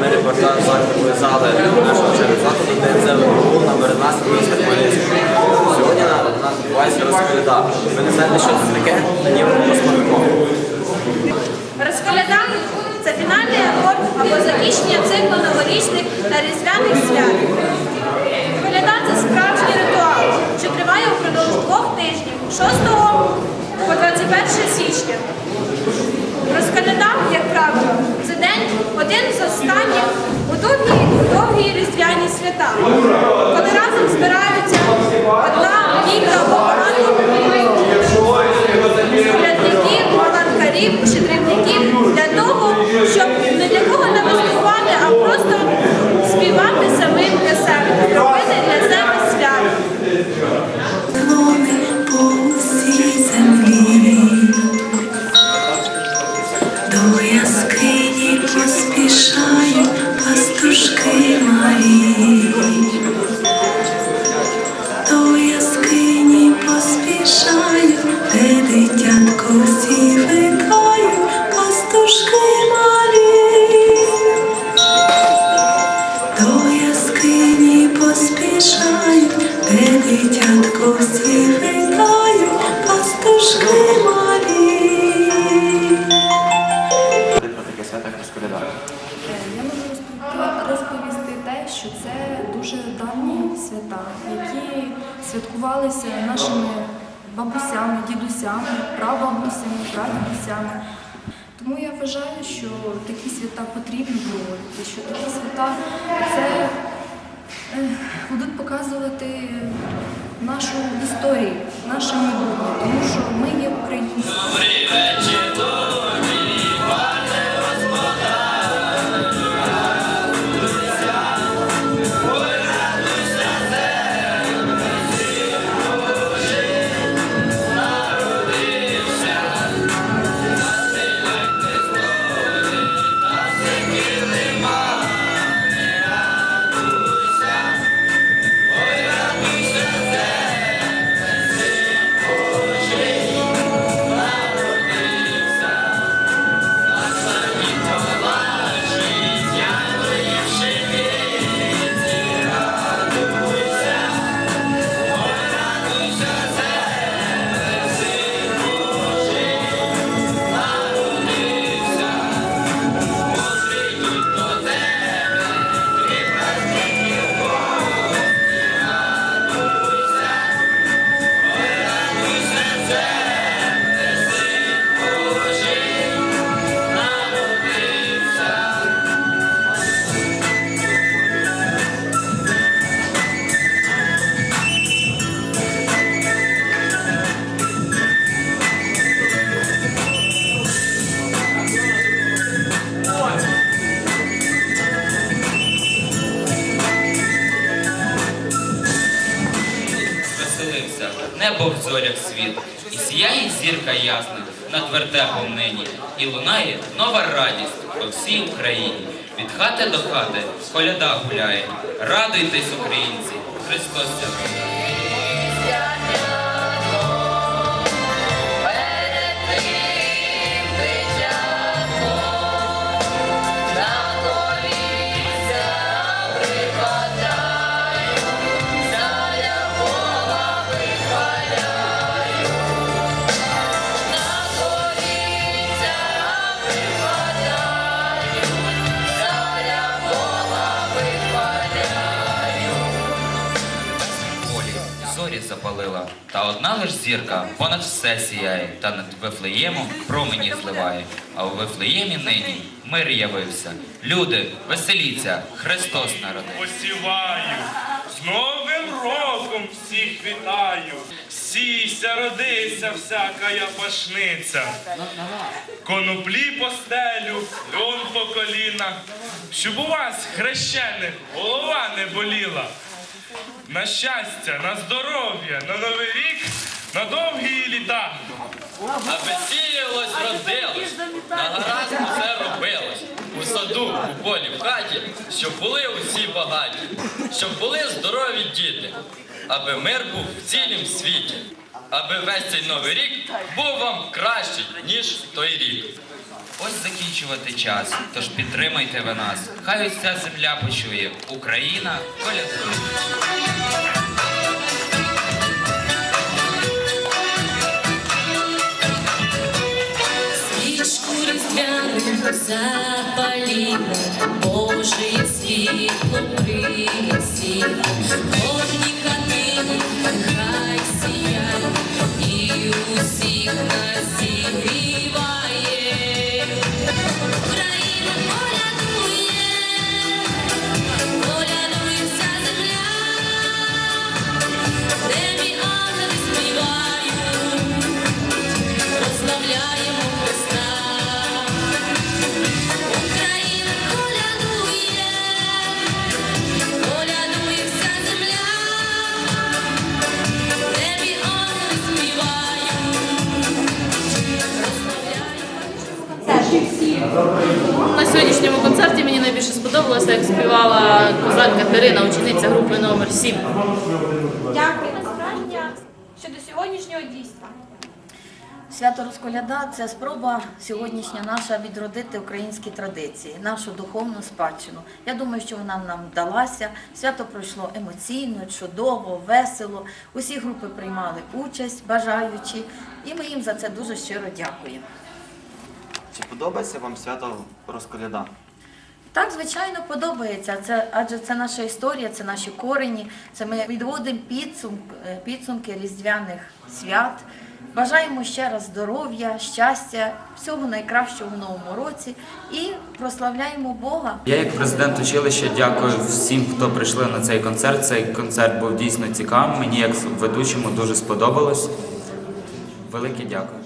Ми репортаж зали нашого навчального закладу ДНЗ ВПУ номер 12 міста Хмельницького. Сьогодні на нас відбувається розповіда. Ви не знаєте, що це таке? Тоді ми розповімо. Розколяда це фінальний акорд або закінчення циклу новорічних та різдвяних свят. Коляда це справжній ритуал, що триває упродовж двох тижнів, 6 по 21 січня. Розколяда, як правило, це день останніх у довгі, довгі різдвяні свята, коли разом збираються одна, кілька або багато колядників, маланкарів, щедрівників пастушки малі, до яскині поспішають, де дитятко всі витають, пастушки малі. До яскині поспішають, де дитятко всі що це дуже давні свята, які святкувалися нашими бабусями, дідусями, прабабусями, прадідусями. Тому я вважаю, що такі свята потрібно проводити, що такі свята це е, будуть показувати нашу історію, наше майбутнє, тому що ми є українці. Веселився, небо в зорях світ, і сіяє зірка ясна над вертепом нині, і лунає нова радість по всій Україні. Від хати до хати коляда гуляє. Радуйтесь, українці! Христос святий! Та одна лиш зірка понад все сіяє, та над Вифлеємом промені зливає. А у Вифлеємі нині мир явився. Люди, веселіться, Христос народився. посіваю. З Новим роком всіх вітаю. Сійся, родися, всяка я пашниця. Коноплі по стелю, льон по коліна. Щоб у вас, хрещених, голова не боліла. На щастя, на здоров'я, на новий рік, на довгі літа. Аби сіялось, родилось, на гаразд усе робилось. У саду, у полі, в хаті, щоб були усі багаті, щоб були здорові діти, аби мир був в цілім світі, аби весь цей новий рік був вам кращий, ніж той рік. Ось закінчувати час, тож підтримайте ви нас. Хай ось ця земля почує. Україна колядує. Свічку різдвяну запалімо, Божє світло присіло, кожній хатину хай сіяє, і усіх нас На сьогоднішньому концерті мені найбільше сподобалося, як співала козак Катерина, учениця групи номер 7 Дякую враження щодо сьогоднішнього дійства. Свято Розколяда це спроба сьогоднішня наша відродити українські традиції, нашу духовну спадщину. Я думаю, що вона нам вдалася. Свято пройшло емоційно, чудово, весело. Усі групи приймали участь, бажаючи, і ми їм за це дуже щиро дякуємо. Чи подобається вам свято розколяда? Так, звичайно, подобається. Це адже це наша історія, це наші корені. Це ми відводимо підсумки, підсумки різдвяних свят. Бажаємо ще раз здоров'я, щастя, всього найкращого в новому році і прославляємо Бога. Я як президент училища дякую всім, хто прийшли на цей концерт. Цей концерт був дійсно цікавим. Мені як ведучому дуже сподобалось. Велике дякую.